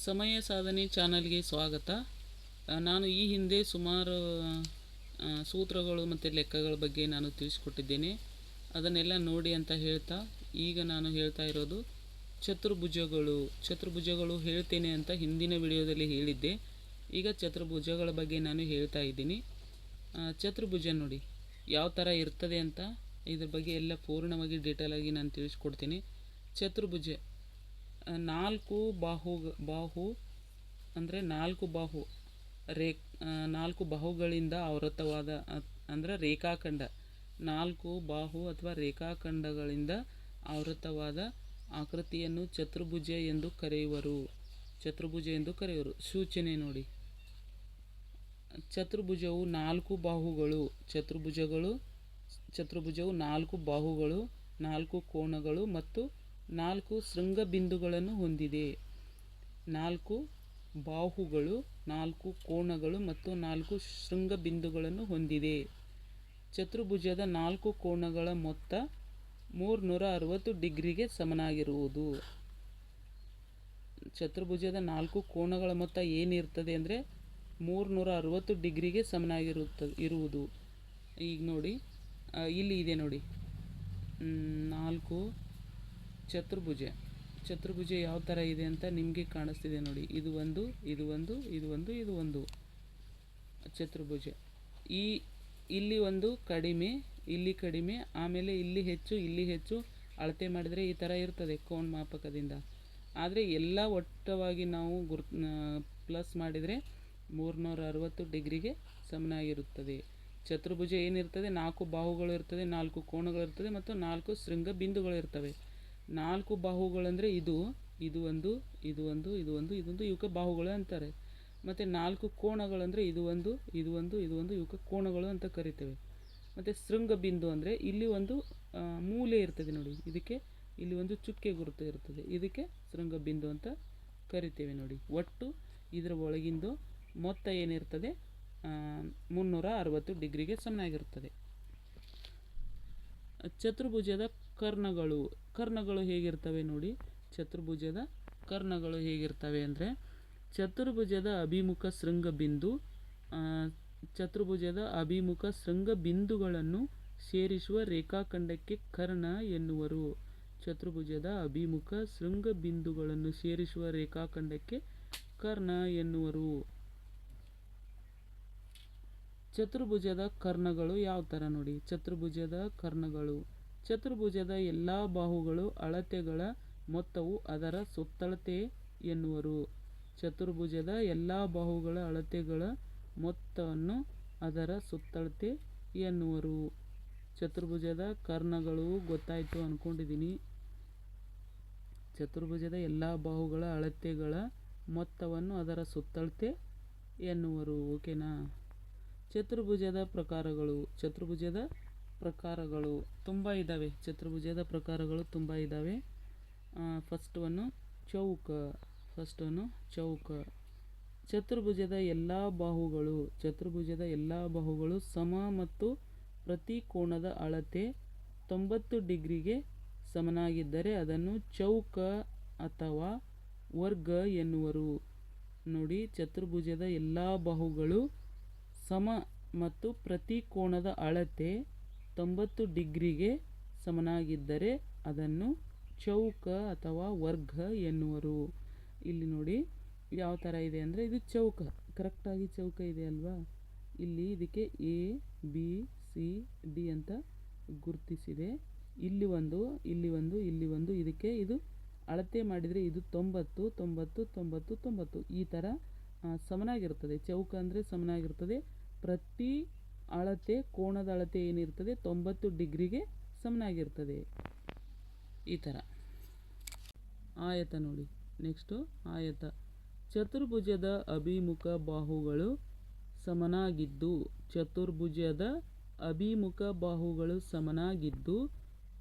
ಸಮಯ ಸಾಧನೆ ಚಾನಲ್ಗೆ ಸ್ವಾಗತ. ನಾನು ಈ ಹಿಂದೆ ಸುಮಾರು ಸೂತ್ರಗಳು ಮತ್ತು ಲೆಕ್ಕಗಳ ಬಗ್ಗೆ ನಾನು ತಿಳಿಸ್ಕೊಟ್ಟಿದ್ದೇನೆ. ಅದನ್ನೆಲ್ಲ ನೋಡಿ ಅಂತ ಹೇಳ್ತಾ, ಈಗ ನಾನು ಹೇಳ್ತಾ ಇರೋದು ಚತುರ್ಭುಜಗಳು. ಚತುರ್ಭುಜಗಳು ಹೇಳ್ತೇನೆ ಅಂತ ಹಿಂದಿನ ವಿಡಿಯೋದಲ್ಲಿ ಹೇಳಿದ್ದೆ. ಈಗ ಚತುರ್ಭುಜಗಳ ಬಗ್ಗೆ ನಾನು ಹೇಳ್ತಾ ಇದ್ದೀನಿ. ಚತುರ್ಭುಜ ನೋಡಿ, ಯಾವ ಥರ ಇರ್ತದೆ ಅಂತ ಇದ್ರ ಬಗ್ಗೆ ಎಲ್ಲ ಪೂರ್ಣವಾಗಿ ಡೀಟೇಲಾಗಿ ನಾನು ತಿಳಿಸ್ಕೊಡ್ತೀನಿ. ಚತುರ್ಭುಜ ನಾಲ್ಕು ಬಾಹು ಬಾಹು ಅಂದರೆ ನಾಲ್ಕು ಬಾಹು, ರೇ ನಾಲ್ಕು ಬಾಹುಗಳಿಂದ ಆವೃತವಾದ ಅಂದರೆ ರೇಖಾಖಂಡ. ನಾಲ್ಕು ಬಾಹು ಅಥವಾ ರೇಖಾಖಂಡಗಳಿಂದ ಆವೃತವಾದ ಆಕೃತಿಯನ್ನು ಚತುರ್ಭುಜ ಎಂದು ಕರೆಯುವರು. ಚತುರ್ಭುಜ ಎಂದು ಕರೆಯುವರು. ಸೂಚನೆ ನೋಡಿ. ಚತುರ್ಭುಜವು ನಾಲ್ಕು ಬಾಹುಗಳು. ಚತುರ್ಭುಜಗಳು, ಚತುರ್ಭುಜವು ನಾಲ್ಕು ಬಾಹುಗಳು, ನಾಲ್ಕು ಕೋಣಗಳು ಮತ್ತು ನಾಲ್ಕು ಶೃಂಗಬಿಂದುಗಳನ್ನು ಹೊಂದಿದೆ. ನಾಲ್ಕು ಬಾಹುಗಳು, ನಾಲ್ಕು ಕೋಣಗಳು ಮತ್ತು ನಾಲ್ಕು ಶೃಂಗಬಿಂದುಗಳನ್ನು ಹೊಂದಿದೆ. ಚತುರ್ಭುಜದ ನಾಲ್ಕು ಕೋಣಗಳ ಮೊತ್ತ ಮೂರ್ನೂರ ಅರವತ್ತು ಡಿಗ್ರಿಗೆ ಸಮನಾಗಿರುವುದು. ಚತುರ್ಭುಜದ ನಾಲ್ಕು ಕೋಣಗಳ ಮೊತ್ತ ಏನಿರ್ತದೆ ಅಂದರೆ ಮೂರ್ನೂರ ಅರವತ್ತು ಡಿಗ್ರಿಗೆ ಸಮನಾಗಿರುತ್ತ, ಇರುವುದು. ಈಗ ನೋಡಿ ಇಲ್ಲಿ ಇದೆ ನೋಡಿ. ನಾಲ್ಕು ಚತುರ್ಭುಜ. ಚತುರ್ಭುಜ ಯಾವ ಥರ ಇದೆ ಅಂತ ನಿಮಗೆ ಕಾಣಿಸ್ತಿದೆ ನೋಡಿ. ಇದು ಒಂದು ಇದು ಒಂದು ಇದು ಒಂದು ಇದು ಒಂದು ಚತುರ್ಭುಜ. ಈ, ಇಲ್ಲಿ ಒಂದು ಕಡಿಮೆ, ಇಲ್ಲಿ ಕಡಿಮೆ, ಆಮೇಲೆ ಇಲ್ಲಿ ಹೆಚ್ಚು ಇಲ್ಲಿ ಹೆಚ್ಚು ಅಳತೆ ಮಾಡಿದರೆ ಈ ಥರ ಇರ್ತದೆ ಕೋನ್ ಮಾಪಕದಿಂದ. ಆದರೆ ಎಲ್ಲ ಒಟ್ಟವಾಗಿ ನಾವು ಗುರ್ ಪ್ಲಸ್ ಮಾಡಿದರೆ ಮೂರುನೂರ ಅರವತ್ತು ಡಿಗ್ರಿಗೆ ಸಮನಾಗಿರುತ್ತದೆ. ಚತುರ್ಭುಜ ಏನಿರ್ತದೆ? ನಾಲ್ಕು ಬಾಹುಗಳು ಇರ್ತದೆ, ನಾಲ್ಕು ಕೋಣಗಳು ಇರ್ತದೆ ಮತ್ತು ನಾಲ್ಕು ಶೃಂಗ ಬಿಂದುಗಳು ಇರ್ತವೆ. ನಾಲ್ಕು ಬಾಹುಗಳಂದರೆ ಇದು ಇದು ಒಂದು ಇದು ಒಂದು ಇದು ಒಂದು ಇದೊಂದು ಇವಕ್ಕೆ ಬಾಹುಗಳು ಅಂತಾರೆ. ಮತ್ತು ನಾಲ್ಕು ಕೋಣಗಳಂದರೆ ಇದು ಒಂದು ಇದು ಒಂದು ಇದು ಒಂದು ಇವಕ್ಕೆ ಕೋಣಗಳು ಅಂತ ಕರಿತೇವೆ. ಮತ್ತು ಶೃಂಗ ಬಿಂದು ಅಂದರೆ ಇಲ್ಲಿ ಒಂದು ಮೂಲೆ ಇರ್ತದೆ ನೋಡಿ. ಇದಕ್ಕೆ ಇಲ್ಲಿ ಒಂದು ಚುಕ್ಕೆ ಗುರುತು ಇರ್ತದೆ. ಇದಕ್ಕೆ ಶೃಂಗ ಬಿಂದು ಅಂತ ಕರಿತೇವೆ ನೋಡಿ. ಒಟ್ಟು ಇದರ ಒಳಗಿಂದು ಮೊತ್ತ ಏನಿರ್ತದೆ? ಮುನ್ನೂರ ಅರವತ್ತು ಡಿಗ್ರಿಗೆ ಸಮನಾಗಿರುತ್ತದೆ. ಚತುರ್ಭುಜದ ಕರ್ಣಗಳು ಕರ್ಣಗಳು ಹೇಗಿರ್ತವೆ ನೋಡಿ? ಚತುರ್ಭುಜದ ಕರ್ಣಗಳು ಹೇಗಿರ್ತವೆ ಅಂದರೆ, ಚತುರ್ಭುಜದ ಅಭಿಮುಖ ಶೃಂಗ ಬಿಂದು ಚತುರ್ಭುಜದ ಅಭಿಮುಖ ಶೃಂಗ ಬಿಂದುಗಳನ್ನು ಸೇರಿಸುವ ರೇಖಾಖಂಡಕ್ಕೆ ಕರ್ಣ ಎನ್ನುವರು. ಚತುರ್ಭುಜದ ಅಭಿಮುಖ ಶೃಂಗ ಬಿಂದುಗಳನ್ನು ಸೇರಿಸುವ ರೇಖಾಖಂಡಕ್ಕೆ ಕರ್ಣ ಎನ್ನುವರು. ಚತುರ್ಭುಜದ ಕರ್ಣಗಳು ಯಾವ ಥರ ನೋಡಿ? ಚತುರ್ಭುಜದ ಕರ್ಣಗಳು. ಚತುರ್ಭುಜದ ಎಲ್ಲ ಬಾಹುಗಳು ಅಳತೆಗಳ ಮೊತ್ತವು ಅದರ ಸುತ್ತಳತೆ ಎನ್ನುವರು. ಚತುರ್ಭುಜದ ಎಲ್ಲ ಬಾಹುಗಳ ಅಳತೆಗಳ ಮೊತ್ತವನ್ನು ಅದರ ಸುತ್ತಳತೆ ಎನ್ನುವರು. ಚತುರ್ಭುಜದ ಕರ್ಣಗಳು ಗೊತ್ತಾಯಿತು ಅಂದ್ಕೊಂಡಿದ್ದೀನಿ ಚತುರ್ಭುಜದ ಎಲ್ಲ ಬಾಹುಗಳ ಅಳತೆಗಳ ಮೊತ್ತವನ್ನು ಅದರ ಸುತ್ತಳತೆ ಎನ್ನುವರು. ಓಕೆನಾ? ಚತುರ್ಭುಜದ ಪ್ರಕಾರಗಳು. ಚತುರ್ಭುಜದ ಪ್ರಕಾರಗಳು ತುಂಬ ಇದ್ದಾವೆ ಚತುರ್ಭುಜದ ಪ್ರಕಾರಗಳು ತುಂಬ ಇದ್ದಾವೆ ಫಸ್ಟ್ ಒನ್ನು ಚೌಕ ಫಸ್ಟ್ ಒನ್ನು ಚೌಕ. ಚತುರ್ಭುಜದ ಎಲ್ಲ ಬಾಹುಗಳು, ಚತುರ್ಭುಜದ ಎಲ್ಲ ಬಾಹುಗಳು ಸಮ ಮತ್ತು ಪ್ರತಿ ಕೋಣದ ಅಳತೆ ತೊಂಬತ್ತು ಡಿಗ್ರಿಗೆ ಸಮನಾಗಿದ್ದರೆ ಅದನ್ನು ಚೌಕ ಅಥವಾ ವರ್ಗ ಎನ್ನುವರು. ನೋಡಿ, ಚತುರ್ಭುಜದ ಎಲ್ಲ ಬಾಹುಗಳು ಸಮ ಮತ್ತು ಪ್ರತಿ ಕೋಣದ ಅಳತೆ ತೊಂಬತ್ತು ಡಿಗ್ರಿಗೆ ಸಮನಾಗಿದ್ದರೆ ಅದನ್ನು ಚೌಕ ಅಥವಾ ವರ್ಗ ಎನ್ನುವರು. ಇಲ್ಲಿ ನೋಡಿ ಯಾವ ಥರ ಇದೆ ಅಂದರೆ ಇದು ಚೌಕ ಕರೆಕ್ಟಾಗಿ ಚೌಕ ಇದೆ ಅಲ್ವಾ? ಇಲ್ಲಿ ಇದಕ್ಕೆ ಎ ಬಿ ಸಿ ಡಿ ಅಂತ ಗುರುತಿಸಿದೆ. ಇಲ್ಲಿ ಒಂದು ಇಲ್ಲಿ ಒಂದು ಇಲ್ಲಿ ಒಂದು, ಇದಕ್ಕೆ ಇದು ಅಳತೆ ಮಾಡಿದರೆ ಇದು ತೊಂಬತ್ತು ತೊಂಬತ್ತು ತೊಂಬತ್ತು ತೊಂಬತ್ತು. ಈ ಥರ ಸಮನಾಗಿರ್ತದೆ ಚೌಕ ಅಂದರೆ ಸಮನಾಗಿರ್ತದೆ ಪ್ರತಿ ಅಳತೆ, ಕೋಣದ ಅಳತೆ ಏನಿರ್ತದೆ, ತೊಂಬತ್ತು ಡಿಗ್ರಿಗೆ ಸಮನಾಗಿರ್ತದೆ. ಈ ಥರ. ಆಯತ ನೋಡಿ. ನೆಕ್ಸ್ಟು ಆಯತ. ಚತುರ್ಭುಜದ ಅಭಿಮುಖ ಬಾಹುಗಳು ಸಮನಾಗಿದ್ದು, ಚತುರ್ಭುಜದ ಅಭಿಮುಖ ಬಾಹುಗಳು ಸಮನಾಗಿದ್ದು,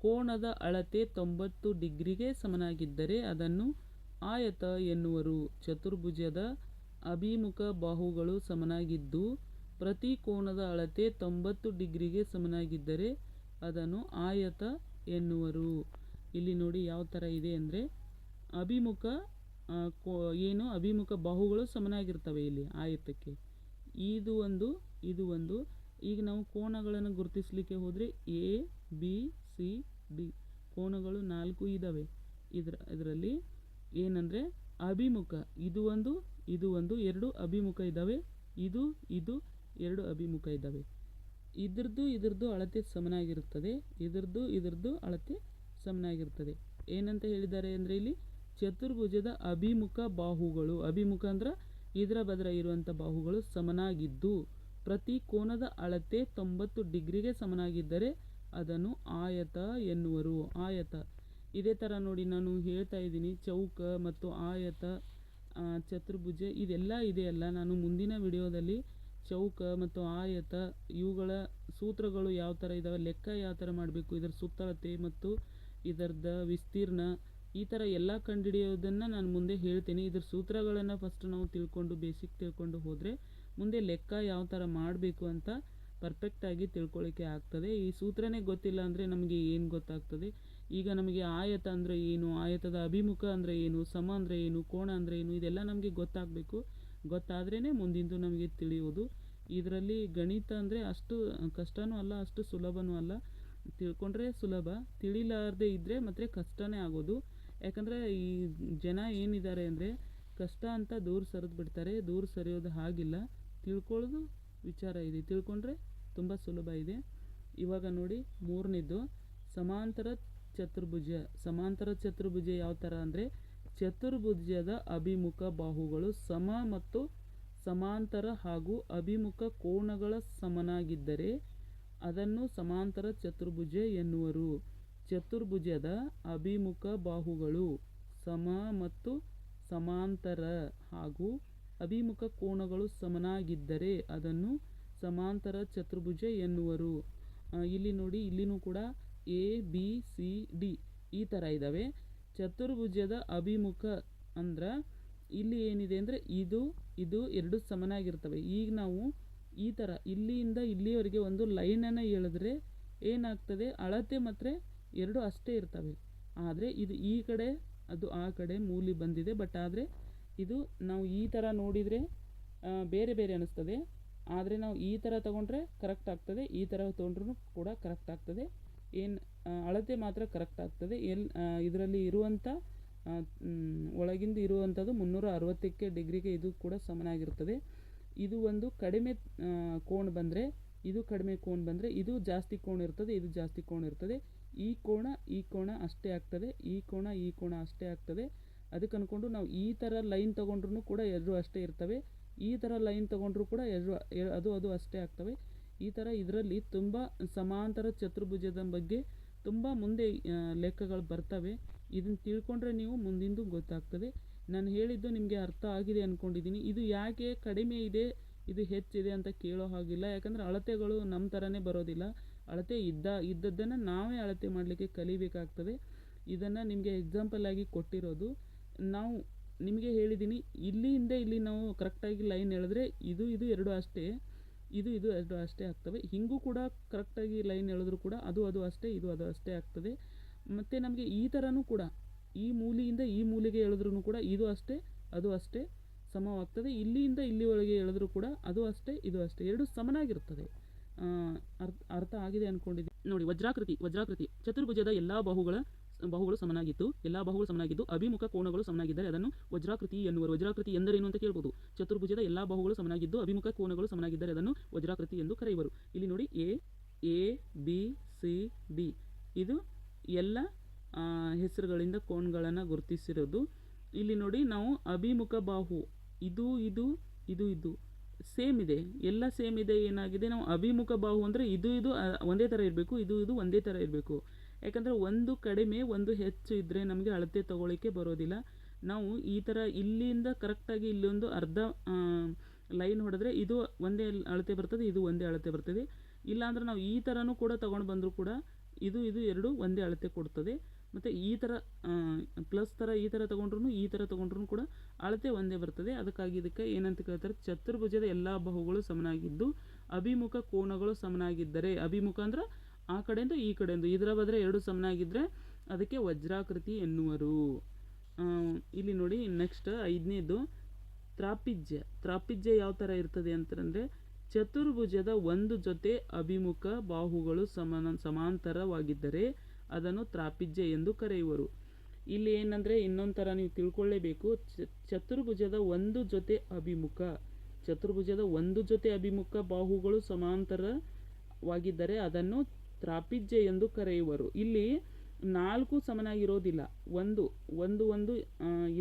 ಕೋಣದ ಅಳತೆ ತೊಂಬತ್ತು ಡಿಗ್ರಿಗೆ ಸಮನಾಗಿದ್ದರೆ ಅದನ್ನು ಆಯತ ಎನ್ನುವರು. ಚತುರ್ಭುಜದ ಅಭಿಮುಖ ಬಾಹುಗಳು ಸಮನಾಗಿದ್ದು ಪ್ರತಿ ಕೋನದ ಅಳತೆ ತೊಂಬತ್ತು ಡಿಗ್ರಿಗೆ ಸಮನಾಗಿದ್ದರೆ ಅದನ್ನು ಆಯತ ಎನ್ನುವರು. ಇಲ್ಲಿ ನೋಡಿ ಯಾವ ಥರ ಇದೆ ಅಂದರೆ ಅಭಿಮುಖ ಕೋ, ಏನು ಅಭಿಮುಖ ಬಾಹುಗಳು ಸಮನಾಗಿರ್ತವೆ ಇಲ್ಲಿ ಆಯತಕ್ಕೆ. ಇದು ಒಂದು ಇದು ಒಂದು. ಈಗ ನಾವು ಕೋನಗಳನ್ನು ಗುರುತಿಸಲಿಕ್ಕೆ ಹೋದರೆ ಎ, ಬಿ, ಸಿ, ಡಿ ಕೋನಗಳು ನಾಲ್ಕು ಇದ್ದಾವೆ ಇದರ, ಇದರಲ್ಲಿ ಏನಂದರೆ ಅಭಿಮುಖ. ಇದು ಒಂದು ಇದು ಒಂದು. ಎರಡು ಅಭಿಮುಖ ಇದ್ದಾವೆ ಇದು ಇದು. ಎರಡು ಅಭಿಮುಖ ಇದ್ದಾವೆ. ಇದ್ರದ್ದು ಇದ್ರದ್ದು ಅಳತೆ ಸಮನಾಗಿರುತ್ತದೆ, ಇದ್ರದ್ದು ಇದ್ರದ್ದು ಅಳತೆ ಸಮನಾಗಿರ್ತದೆ ಏನಂತ ಹೇಳಿದ್ದಾರೆ ಅಂದರೆ ಇಲ್ಲಿ ಚತುರ್ಭುಜದ ಅಭಿಮುಖ ಬಾಹುಗಳು, ಅಭಿಮುಖ ಅಂದ್ರೆ ಇದರ ಬದರ ಇರುವಂಥ ಬಾಹುಗಳು ಸಮನಾಗಿದ್ದು, ಪ್ರತಿ ಕೋನದ ಅಳತೆ ತೊಂಬತ್ತು ಡಿಗ್ರಿಗೆ ಸಮನಾಗಿದ್ದರೆ ಅದನ್ನು ಆಯತ ಎನ್ನುವರು. ಆಯತ. ಇದೇ ಥರ ನೋಡಿ ನಾನು ಹೇಳ್ತಾ ಇದ್ದೀನಿ, ಚೌಕ ಮತ್ತು ಆಯತ ಚತುರ್ಭುಜ ಇದೆಲ್ಲ ಇದೆಯಲ್ಲ ನಾನು ಮುಂದಿನ ವಿಡಿಯೋದಲ್ಲಿ ಚೌಕ ಮತ್ತು ಆಯತ, ಇವುಗಳ ಸೂತ್ರಗಳು ಯಾವ ಥರ ಇದ್ದಾವೆ ಲೆಕ್ಕ ಯಾವ ಥರ ಮಾಡಬೇಕು, ಇದರ ಸುತ್ತಳತೆ ಮತ್ತು ಇದರದ ವಿಸ್ತೀರ್ಣ, ಈ ಥರ ಎಲ್ಲ ಕಂಡುಹಿಡಿಯೋದನ್ನು ನಾನು ಮುಂದೆ ಹೇಳ್ತೀನಿ. ಇದರ ಸೂತ್ರಗಳನ್ನು ಫಸ್ಟ್ ನಾವು ತಿಳ್ಕೊಂಡು ಬೇಸಿಕ್ ತಿಳ್ಕೊಂಡು ಹೋದರೆ ಮುಂದೆ ಲೆಕ್ಕ ಯಾವ ಥರ ಮಾಡಬೇಕು ಅಂತ ಪರ್ಫೆಕ್ಟಾಗಿ ತಿಳ್ಕೊಳ್ಳಿಕ್ಕೆ ಆಗ್ತದೆ. ಈ ಸೂತ್ರನೇ ಗೊತ್ತಿಲ್ಲ ಅಂದರೆ ನಮಗೆ ಏನು ಗೊತ್ತಾಗ್ತದೆ? ಈಗ ನಮಗೆ ಆಯತ ಅಂದರೆ ಏನು, ಆಯತದ ಅಭಿಮುಖ ಅಂದರೆ ಏನು, ಸಮ ಅಂದರೆ ಏನು ಕೋಣ ಅಂದರೆ ಏನು, ಇದೆಲ್ಲ ನಮಗೆ ಗೊತ್ತಾಗಬೇಕು. ಗೊತ್ತಾದ್ರೇ ಮುಂದಿಂದು ನಮಗೆ ತಿಳಿಯೋದು ಇದರಲ್ಲಿ ಗಣಿತ ಅಂದರೆ ಅಷ್ಟು ಕಷ್ಟನೂ ಅಲ್ಲ, ಅಷ್ಟು ಸುಲಭನೂ ಅಲ್ಲ. ತಿಳ್ಕೊಂಡ್ರೆ ಸುಲಭ, ತಿಳಿಲಾರದೆ ಇದ್ದರೆ ಮತ್ತೆ ಕಷ್ಟನೇ ಆಗೋದು. ಯಾಕಂದರೆ ಈ ಜನ ಏನಿದ್ದಾರೆ ಅಂದರೆ ಕಷ್ಟ ಅಂತ ದೂರ ಸರಿದು ಬಿಡ್ತಾರೆ, ದೂರ ಸರಿಯೋದು ಹಾಗಿಲ್ಲ. ತಿಳ್ಕೊಳ್ಳೋದು ವಿಚಾರ ಇದೆ. ತಿಳ್ಕೊಂಡ್ರೆ ತುಂಬ ಸುಲಭ ಇದೆ. ಇವಾಗ ನೋಡಿ ಮೂರನೇದು, ಸಮಾಂತರ ಚತುರ್ಭುಜ. ಸಮಾಂತರ ಚತುರ್ಭುಜ ಯಾವ ಥರ ಅಂದರೆ ಚತುರ್ಭುಜದ ಅಭಿಮುಖ ಬಾಹುಗಳು ಸಮ ಮತ್ತು ಸಮಾಂತರ ಹಾಗೂ ಅಭಿಮುಖ ಕೋಣಗಳ ಸಮನಾಗಿದ್ದರೆ ಅದನ್ನು ಸಮಾಂತರ ಚತುರ್ಭುಜ ಎನ್ನುವರು. ಚತುರ್ಭುಜದ ಅಭಿಮುಖ ಬಾಹುಗಳು ಸಮ ಮತ್ತು ಸಮಾಂತರ ಹಾಗೂ ಅಭಿಮುಖ ಕೋನಗಳು ಸಮನಾಗಿದ್ದರೆ ಅದನ್ನು ಸಮಾಂತರ ಚತುರ್ಭುಜ ಎನ್ನುವರು. ಇಲ್ಲಿ ನೋಡಿ, ಇಲ್ಲಿನೂ ಕೂಡ ಎ ಬಿ ಸಿ ಡಿ ಈ ಥರ ಇದ್ದಾವೆ ಚತುರ್ಭುಜದ ಅಭಿಮುಖ ಅಂದ್ರೆ ಇಲ್ಲಿ ಏನಿದೆ ಅಂದರೆ ಇದು ಇದು ಎರಡು ಸಮನಾಗಿರ್ತವೆ. ಈಗ ನಾವು ಈ ಥರ ಇಲ್ಲಿಯಿಂದ ಇಲ್ಲಿಯವರೆಗೆ ಒಂದು ಲೈನನ್ನು ಎಳೆದ್ರೆ ಏನಾಗ್ತದೆ? ಅಳತೆ ಮಾತ್ರ ಎರಡು ಅಷ್ಟೇ ಇರ್ತವೆ. ಆದರೆ ಇದು ಈ ಕಡೆ, ಅದು ಆ ಕಡೆ ಮೂಲಿ ಬಂದಿದೆ. ಬಟ್ ಆದರೆ ಇದು ನಾವು ಈ ಥರ ನೋಡಿದರೆ ಬೇರೆ ಬೇರೆ ಅನ್ನಿಸ್ತದೆ ಆದರೆ ನಾವು ಈ ಥರ ತಗೊಂಡ್ರೆ ಕರೆಕ್ಟ್ ಆಗ್ತದೆ. ಈ ಥರ ತೊಗೊಂಡ್ರೂ ಕೂಡ ಕರೆಕ್ಟ್ ಆಗ್ತದೆ. ಏನು ಅಳತೆ ಮಾತ್ರ ಕರೆಕ್ಟ್ ಆಗ್ತದೆ. ಎಲ್ ಇದರಲ್ಲಿ ಇರುವಂಥ ಒಳಗಿಂದ ಇರುವಂಥದ್ದು ಮುನ್ನೂರ ಅರವತ್ತಕ್ಕೆ ಡಿಗ್ರಿಗೆ ಇದು ಕೂಡ ಸಮನಾಗಿರ್ತದೆ ಇದು ಒಂದು ಕಡಿಮೆ ಕೋಣ ಬಂದರೆ, ಇದು ಕಡಿಮೆ ಕೋಣ ಬಂದರೆ ಇದು ಜಾಸ್ತಿ ಕೋಣ ಇರ್ತದೆ, ಇದು ಜಾಸ್ತಿ ಕೋಣ ಇರ್ತದೆ. ಈ ಕೋಣ ಈ ಕೋಣ ಅಷ್ಟೇ ಆಗ್ತದೆ, ಈ ಕೋಣ ಈ ಕೋಣ ಅಷ್ಟೇ ಆಗ್ತದೆ. ಅದಕ್ಕೆ ಅಂದ್ಕೊಂಡು ನಾವು ಈ ಥರ ಲೈನ್ ತೊಗೊಂಡ್ರೂ ಕೂಡ ಎರಡು ಅಷ್ಟೇ ಇರ್ತವೆ. ಈ ಥರ ಲೈನ್ ತೊಗೊಂಡ್ರೂ ಕೂಡ ಎರಡು ಅದು ಅದು ಅಷ್ಟೇ ಆಗ್ತವೆ. ಈ ಥರ ಇದರಲ್ಲಿ ತುಂಬ ಸಮಾಂತರ ಚತುರ್ಭುಜದ ಬಗ್ಗೆ ತುಂಬ ಮುಂದೆ ಲೆಕ್ಕಗಳು ಬರ್ತವೆ. ಇದನ್ನು ತಿಳ್ಕೊಂಡ್ರೆ ನೀವು ಮುಂದಿಂದು ಗೊತ್ತಾಗ್ತದೆ. ನಾನು ಹೇಳಿದ್ದು ನಿಮಗೆ ಅರ್ಥ ಆಗಿದೆ ಅಂದ್ಕೊಂಡಿದ್ದೀನಿ ಇದು ಯಾಕೆ ಕಡಿಮೆ ಇದೆ, ಇದು ಹೆಚ್ಚಿದೆ ಅಂತ ಕೇಳೋ ಹಾಗಿಲ್ಲ. ಯಾಕಂದರೆ ಅಳತೆಗಳು ನಮ್ಮ ಥರನೇ ಬರೋದಿಲ್ಲ. ಅಳತೆ ಇದ್ದ, ಇದ್ದದ್ದನ್ನು ನಾವೇ ಅಳತೆ ಮಾಡಲಿಕ್ಕೆ ಕಲಿಬೇಕಾಗ್ತದೆ. ಇದನ್ನು ನಿಮಗೆ ಎಕ್ಸಾಂಪಲ್ ಆಗಿ ಕೊಟ್ಟಿರೋದು. ನಾವು ನಿಮಗೆ ಹೇಳಿದ್ದೀನಿ ಇಲ್ಲಿಂದ ಇಲ್ಲಿ ನಾವು ಕರೆಕ್ಟಾಗಿ ಲೈನ್ ಎಳೆದ್ರೆ ಇದು ಇದು ಎರಡು ಅಷ್ಟೇ. ಇದು ಇದು ಎರಡು ಅಷ್ಟೇ ಆಗ್ತವೆ. ಹಿಂಗೂ ಕೂಡ ಕರೆಕ್ಟಾಗಿ ಲೈನ್ ಎಳೆದ್ರು ಕೂಡ ಅದು ಅದು ಅಷ್ಟೇ, ಇದು, ಅದು ಅಷ್ಟೇ ಆಗ್ತದೆ. ಮತ್ತು ನಮಗೆ ಈ ಥರನೂ ಕೂಡ, ಈ ಮೂಲೆಯಿಂದ ಈ ಮೂಲೆಗೆ ಎಳೆದ್ರೂ ಕೂಡ ಇದು ಅಷ್ಟೇ, ಅದು ಅಷ್ಟೇ ಸಮವಾಗ್ತದೆ. ಇಲ್ಲಿಂದ ಇಲ್ಲಿವರೆಗೆ ಎಳೆದ್ರೂ ಕೂಡ ಅದು ಅಷ್ಟೇ, ಇದು ಅಷ್ಟೇ. ಎರಡು ಸಮನಾಗಿರ್ತದೆ ಅರ್ಥ ಅರ್ಥ ಆಗಿದೆ ಅಂದ್ಕೊಂಡಿದ್ದೀನಿ ನೋಡಿ, ವಜ್ರಾಕೃತಿ ವಜ್ರಾಕೃತಿ, ಚತುರ್ಭುಜದ ಎಲ್ಲ ಬಾಹುಗಳ ಬಾಹುಗಳು ಸಮನಾಗಿದ್ದು ಎಲ್ಲ ಬಾಹುಗಳು ಸಮನಾಗಿದ್ದು, ಅಭಿಮುಖ ಕೋಣಗಳು ಸಮನಾಗಿದ್ದರೆ ಅದನ್ನು ವಜ್ರಾಕೃತಿ ಎನ್ನುವರು. ವಜ್ರಾಕೃತಿ ಎಂದರೇನು ಅಂತ ಕೇಳಬಹುದು ಚತುರ್ಭುಜದ ಎಲ್ಲ ಬಾಹುಗಳು ಸಮನಾಗಿದ್ದು, ಅಭಿಮುಖ ಕೋಣಗಳು ಸಮನಾಗಿದ್ದರೆ ಅದನ್ನು ವಜ್ರಾಕೃತಿ ಎಂದು ಕರೆಯುವರು. ಇಲ್ಲಿ ನೋಡಿ, A A, B, C, D. ಇದು ಎಲ್ಲ ಹೆಸರುಗಳಿಂದ ಕೋಣಗಳನ್ನು ಗುರುತಿಸಿರೋದು. ಇಲ್ಲಿ ನೋಡಿ, ನಾವು ಅಭಿಮುಖ ಬಾಹು, ಇದು ಇದು ಇದು ಇದು. ಸೇಮ್ ಇದೆ. ಎಲ್ಲ ಸೇಮ್ ಇದೆ ಏನಾಗಿದೆ? ನಾವು ಅಭಿಮುಖ ಬಾಹು ಅಂದರೆ ಇದು ಇದು ಒಂದೇ ಥರ ಇರಬೇಕು, ಇದು ಇದು ಒಂದೇ ಥರ ಇರಬೇಕು. ಯಾಕಂದರೆ ಒಂದು ಕಡಿಮೆ ಒಂದು ಹೆಚ್ಚು ಇದ್ದರೆ ನಮಗೆ ಅಳತೆ ತಗೊಳ್ಳಿಕ್ಕೆ ಬರೋದಿಲ್ಲ. ನಾವು ಈ ಥರ ಇಲ್ಲಿಂದ ಕರೆಕ್ಟಾಗಿ ಇಲ್ಲೊಂದು ಅರ್ಧ ಲೈನ್ ಹೊಡೆದ್ರೆ ಇದು ಒಂದೇ ಅಳತೆ ಬರ್ತದೆ, ಇದು ಒಂದೇ ಅಳತೆ ಬರ್ತದೆ. ಇಲ್ಲಾಂದ್ರೆ ನಾವು ಈ ಥರನೂ ಕೂಡ ತೊಗೊಂಡು ಬಂದರೂ ಕೂಡ ಇದು ಇದು ಎರಡು ಒಂದೇ ಅಳತೆ ಕೊಡ್ತದೆ. ಮತ್ತು ಈ ಥರ ಪ್ಲಸ್ ಥರ ಈ ಥರ ತೊಗೊಂಡ್ರು ಈ ಥರ ತೊಗೊಂಡ್ರು ಕೂಡ ಅಳತೆ ಒಂದೇ ಬರ್ತದೆ. ಅದಕ್ಕಾಗಿ ಇದಕ್ಕೆ ಏನಂತ ಕೇಳ್ತಾರೆ, ಚತುರ್ಭುಜದ ಎಲ್ಲ ಬಾಹುಗಳು ಸಮನಾಗಿದ್ದು, ಅಭಿಮುಖ ಕೋನಗಳು ಸಮನಾಗಿದ್ದರೆ, ಅಭಿಮುಖ ಅಂದ್ರೆ ಆ ಕಡೆಯಿಂದ ಈ ಕಡೆಯಿಂದ. ಇದರ ಬದ್ರೆ ಎರಡು ಸಮನಾಗಿದ್ದರೆ ಅದಕ್ಕೆ ವಜ್ರಾಕೃತಿ ಎನ್ನುವರು. ಇಲ್ಲಿ ನೋಡಿ ನೆಕ್ಸ್ಟ್ ಐದನೇದು ತ್ರಾಪಿಜ್ಯ. ತ್ರಾಪಿಜ್ಯ ಯಾವ ಥರ ಇರ್ತದೆ ಅಂತಂದರೆ ಚತುರ್ಭುಜದ ಒಂದು ಜೊತೆ ಅಭಿಮುಖ ಬಾಹುಗಳು ಸಮಾನ, ಸಮಾಂತರವಾಗಿದ್ದರೆ ಅದನ್ನು ತ್ರಾಪಿಜ್ಯ ಎಂದು ಕರೆಯುವರು. ಇಲ್ಲಿ ಏನಂದರೆ ಇನ್ನೊಂದು ಥರ ನೀವು ತಿಳ್ಕೊಳ್ಳೇಬೇಕು. ಚತುರ್ಭುಜದ ಒಂದು ಜೊತೆ ಅಭಿಮುಖ. ಚತುರ್ಭುಜದ ಒಂದು ಜೊತೆ ಅಭಿಮುಖ ಬಾಹುಗಳು ಸಮಾಂತರವಾಗಿದ್ದರೆ ಅದನ್ನು ತ್ರಾಪಿಜ್ಯ ಎಂದು ಕರೆಯುವರು. ಇಲ್ಲಿ ನಾಲ್ಕು ಸಮನಾಗಿರೋದಿಲ್ಲ. ಒಂದು ಒಂದು ಒಂದು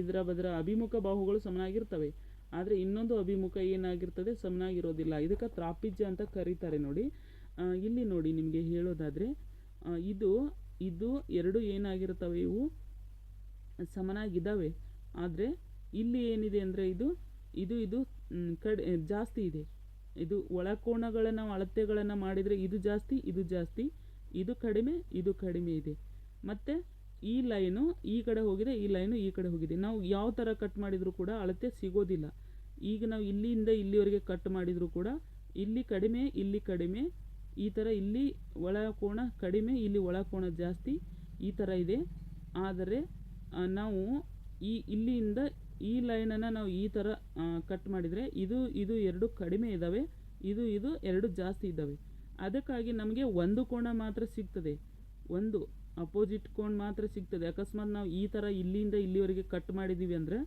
ಇದರ ಬದರ ಅಭಿಮುಖ ಬಾಹುಗಳು ಸಮನಾಗಿರ್ತವೆ. ಆದರೆ ಇನ್ನೊಂದು ಅಭಿಮುಖ ಏನಾಗಿರ್ತದೆ? ಸಮನಾಗಿರೋದಿಲ್ಲ. ಇದಕ್ಕೆ ತ್ರಾಪಿಜ್ಯ ಅಂತ ಕರೀತಾರೆ ನೋಡಿ. ಇಲ್ಲಿ ನೋಡಿ ನಿಮಗೆ ಹೇಳೋದಾದರೆ ಇದು ಇದು ಎರಡು ಏನಾಗಿರ್ತವೆ? ಇವು ಸಮನಾಗಿದ್ದಾವೆ. ಆದರೆ ಇಲ್ಲಿ ಏನಿದೆ ಅಂದರೆ ಇದು ಇದು ಇದು ಕಡೆ, ಜಾಸ್ತಿ ಇದೆ. ಇದು ಒಳಕೋಣಗಳನ್ನು ಅಳತೆಗಳನ್ನು ಮಾಡಿದರೆ ಇದು ಜಾಸ್ತಿ ಇದು ಜಾಸ್ತಿ, ಇದು ಕಡಿಮೆ ಇದು ಕಡಿಮೆ ಇದೆ. ಮತ್ತು ಈ ಲೈನು ಈ ಕಡೆ ಹೋಗಿದೆ, ಈ ಲೈನು ಈ ಕಡೆ ಹೋಗಿದೆ. ನಾವು ಯಾವ ಥರ ಕಟ್ ಮಾಡಿದರೂ ಕೂಡ ಅಳತೆ ಸಿಗೋದಿಲ್ಲ. ಈಗ ನಾವು ಇಲ್ಲಿಂದ ಇಲ್ಲಿವರೆಗೆ ಕಟ್ ಮಾಡಿದರೂ ಕೂಡ ಇಲ್ಲಿ ಕಡಿಮೆ ಇಲ್ಲಿ ಕಡಿಮೆ, ಈ ಥರ ಇಲ್ಲಿ ಒಳ ಕೋಣ ಕಡಿಮೆ, ಇಲ್ಲಿ ಒಳ ಕೋಣ ಜಾಸ್ತಿ, ಈ ಥರ ಇದೆ. ಆದರೆ ನಾವು ಈ ಇಲ್ಲಿಂದ ಈ ಲೈನನ್ನು ನಾವು ಈ ಥರ ಕಟ್ ಮಾಡಿದರೆ ಇದು ಇದು ಎರಡು ಕಡಿಮೆ ಇದ್ದಾವೆ, ಇದು ಇದು ಎರಡು ಜಾಸ್ತಿ ಇದ್ದಾವೆ. ಅದಕ್ಕಾಗಿ ನಮಗೆ ಒಂದು ಕೋಣ ಮಾತ್ರ ಸಿಗ್ತದೆ. ಒಂದು ಅಪೋಸಿಟ್ ಕೋಣ ಮಾತ್ರ ಸಿಗ್ತದೆ. ಅಕಸ್ಮಾತ್ ನಾವು ಈ ಥರ ಇಲ್ಲಿಂದ ಇಲ್ಲಿವರೆಗೆ ಕಟ್ ಮಾಡಿದ್ದೀವಿ ಅಂದರೆ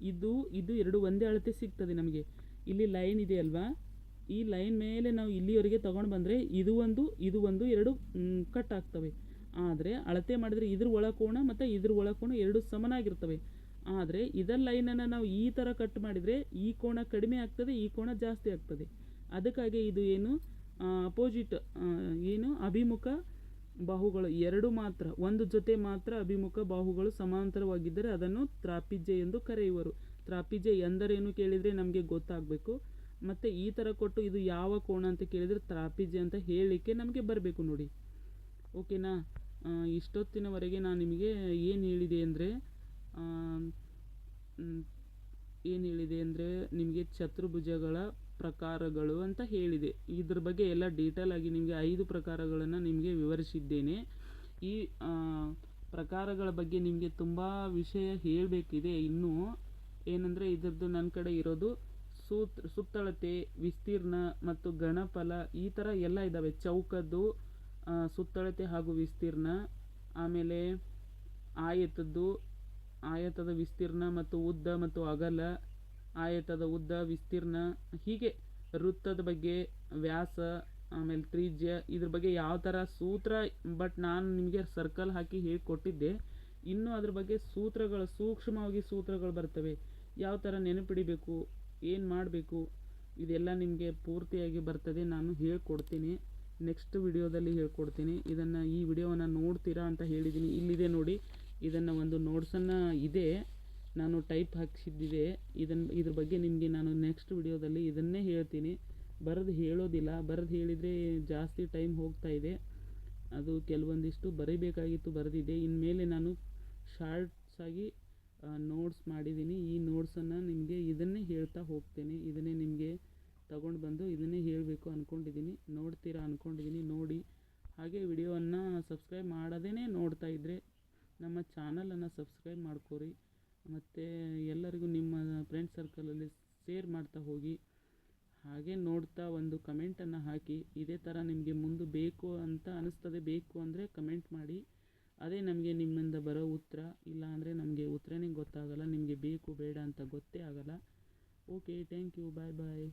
ಇದು ಇದು ಎರಡು ಒಂದೇ ಅಳತೆ ಸಿಗ್ತದೆ ನಮಗೆ. ಇಲ್ಲಿ ಲೈನ್ ಇದೆ ಅಲ್ವಾ? ಈ ಲೈನ್ ಮೇಲೆ ನಾವು ಇಲ್ಲಿವರೆಗೆ ತೊಗೊಂಡು ಬಂದರೆ ಇದು ಒಂದು ಇದು ಒಂದು ಎರಡು ಕಟ್ ಆಗ್ತವೆ. ಆದರೆ ಅಳತೆ ಮಾಡಿದರೆ ಇದ್ರ ಒಳಕೋಣ ಮತ್ತು ಇದ್ರ ಒಳಕೋಣ ಎರಡು ಸಮನಾಗಿರ್ತವೆ. ಆದರೆ ಇದರ ಲೈನನ್ನು ನಾವು ಈ ಥರ ಕಟ್ ಮಾಡಿದರೆ ಈ ಕೋಣ ಕಡಿಮೆ ಆಗ್ತದೆ, ಈ ಕೋಣ ಜಾಸ್ತಿ ಆಗ್ತದೆ. ಅದಕ್ಕಾಗಿ ಇದು ಏನು ಅಪೋಸಿಟ್ ಏನು, ಅಭಿಮುಖ ಬಾಹುಗಳು ಎರಡು ಮಾತ್ರ, ಒಂದು ಜೊತೆ ಮಾತ್ರ ಅಭಿಮುಖ ಬಾಹುಗಳು ಸಮಾಂತರವಾಗಿದ್ದರೆ ಅದನ್ನು ತ್ರಾಪಿಜ್ಯ ಎಂದು ಕರೆಯುವರು. ತ್ರಾಪಿಜ್ಯ ಎಂದರೇನು ಕೇಳಿದರೆ ನಮಗೆ ಗೊತ್ತಾಗಬೇಕು. ಮತ್ತು ಈ ಥರ ಕೊಟ್ಟು ಇದು ಯಾವ ಕೋಣ ಅಂತ ಕೇಳಿದರೆ ತ್ರಾಪಿಜ್ಯ ಅಂತ ಹೇಳಲಿಕ್ಕೆ ನಮಗೆ ಬರಬೇಕು ನೋಡಿ. ಓಕೆನಾ? ಇಷ್ಟೊತ್ತಿನವರೆಗೆ ನಾನು ನಿಮಗೆ ಏನು ಹೇಳಿದೆ ಅಂದರೆ ಏನು ಹೇಳಿದೆ ಅಂದರೆ ನಿಮಗೆ ಚತುರ್ಭುಜಗಳ ಪ್ರಕಾರಗಳು ಅಂತ ಹೇಳಿದೆ. ಇದ್ರ ಬಗ್ಗೆ ಎಲ್ಲ ಡೀಟೇಲ್ ಆಗಿ ನಿಮಗೆ ಐದು ಪ್ರಕಾರಗಳನ್ನು ನಿಮಗೆ ವಿವರಿಸಿದ್ದೇನೆ. ಈ ಪ್ರಕಾರಗಳ ಬಗ್ಗೆ ನಿಮಗೆ ತುಂಬ ವಿಷಯ ಹೇಳಬೇಕಿದೆ. ಇನ್ನೂ ಏನಂದರೆ ಇದರದ್ದು ನನ್ನ ಕಡೆ ಇರೋದು ಸೂತ್, ಸುತ್ತಳತೆ, ವಿಸ್ತೀರ್ಣ ಮತ್ತು ಗಣಫಲ ಈ ಥರ ಎಲ್ಲ ಇದ್ದಾವೆ ಚೌಕದ್ದು ಸುತ್ತಳತೆ ಹಾಗೂ ವಿಸ್ತೀರ್ಣ, ಆಮೇಲೆ ಆಯತದ್ದು ಆಯತದ ವಿಸ್ತೀರ್ಣ ಮತ್ತು ಉದ್ದ ಮತ್ತು ಅಗಲ, ಆಯತದ ಉದ್ದ, ವಿಸ್ತೀರ್ಣ, ಹೀಗೆ ವೃತ್ತದ ಬಗ್ಗೆ ವ್ಯಾಸ, ಆಮೇಲೆ ತ್ರಿಜ್ಯ, ಇದ್ರ ಬಗ್ಗೆ ಯಾವ ಥರ ಸೂತ್ರ ಬಟ್ ನಾನು ನಿಮಗೆ ಸರ್ಕಲ್ ಹಾಕಿ ಹೇಳಿ ಕೊಟ್ಟಿದ್ದೆ ಇನ್ನೂ ಅದ್ರ ಬಗ್ಗೆ ಸೂತ್ರಗಳು, ಸೂಕ್ಷ್ಮವಾಗಿ ಸೂತ್ರಗಳು ಬರ್ತವೆ. ಯಾವ ಥರ ನೆನಪಿಡಿಬೇಕು, ಏನು ಮಾಡಬೇಕು, ಇದೆಲ್ಲ ನಿಮಗೆ ಪೂರ್ತಿಯಾಗಿ ಬರ್ತದೆ. ನಾನು ಹೇಳ್ಕೊಡ್ತೀನಿ. ನೆಕ್ಸ್ಟ್ ವಿಡಿಯೋದಲ್ಲಿ ಹೇಳ್ಕೊಡ್ತೀನಿ. ಇದನ್ನು ಈ ವಿಡಿಯೋವನ್ನು ನೋಡ್ತೀರಾ ಅಂತ ಹೇಳಿದ್ದೀನಿ ಇಲ್ಲಿದೆ ನೋಡಿ. ಇದನ್ನು ಒಂದು ನೋಟ್ಸನ್ನು ಇದೆ. ನಾನು ಟೈಪ್ ಹಾಕಿಸಿದ್ದಿದೆ. ಇದನ್ನು ಇದ್ರ ಬಗ್ಗೆ ನಿಮಗೆ ನಾನು ನೆಕ್ಸ್ಟ್ ವಿಡಿಯೋದಲ್ಲಿ ಇದನ್ನೇ ಹೇಳ್ತೀನಿ. ಬರೆದು ಹೇಳೋದಿಲ್ಲ. ಬರೆದು ಹೇಳಿದರೆ ಜಾಸ್ತಿ ಟೈಮ್ ಹೋಗ್ತಾ ಇದೆ. ಅದು ಕೆಲವೊಂದಿಷ್ಟು ಬರೀಬೇಕಾಗಿತ್ತು ಬರೆದಿದೆ. ಇನ್ಮೇಲೆ ನಾನು ಶಾರ್ಟ್ಸ್ ಆಗಿ ನೋಟ್ಸ್ ಮಾಡಿದ್ದೀನಿ. ಈ ನೋಟ್ಸನ್ನು ನಿಮಗೆ ಇದನ್ನೇ ಹೇಳ್ತಾ ಹೋಗ್ತೇನೆ. ಇದನ್ನೇ ನಿಮಗೆ ತಗೊಂಡು ಬಂದು ಇದನ್ನೇ ಹೇಳಬೇಕು ಅಂದ್ಕೊಂಡಿದ್ದೀನಿ ನೋಡ್ತೀರಾ ಅಂದ್ಕೊಂಡಿದ್ದೀನಿ ನೋಡಿ. ಹಾಗೆ ವಿಡಿಯೋವನ್ನು ಸಬ್ಸ್ಕ್ರೈಬ್ ಮಾಡದೇ ನೋಡ್ತಾ ಇದ್ದರೆ ನಮ್ಮ ಚಾನಲನ್ನು ಸಬ್ಸ್ಕ್ರೈಬ್ ಮಾಡ್ಕೊರಿ. ಮತ್ತು ಎಲ್ಲರಿಗೂ ನಿಮ್ಮ ಫ್ರೆಂಡ್ ಸರ್ಕಲಲ್ಲಿ ಶೇರ್ ಮಾಡ್ತಾ ಹೋಗಿ. ಹಾಗೆ ನೋಡ್ತಾ ಒಂದು ಕಮೆಂಟನ್ನು ಹಾಕಿ. ಇದೇ ಥರ ನಿಮಗೆ ಮುಂದೆ ಬೇಕು ಅಂತ ಅನಿಸ್ತದೆ, ಬೇಕು ಅಂದರೆ ಕಮೆಂಟ್ ಮಾಡಿ. ಅದೇ ನಮಗೆ ನಿಮ್ಮಿಂದ ಬರೋ ಉತ್ತರ. ಇಲ್ಲ ಅಂದರೆ ನಮಗೆ ಉತ್ತರನೇ ಗೊತ್ತಾಗಲ್ಲ, ನಿಮಗೆ ಬೇಕು, ಬೇಡ ಅಂತ ಗೊತ್ತೇ ಆಗಲ್ಲ. Okay thank you bye bye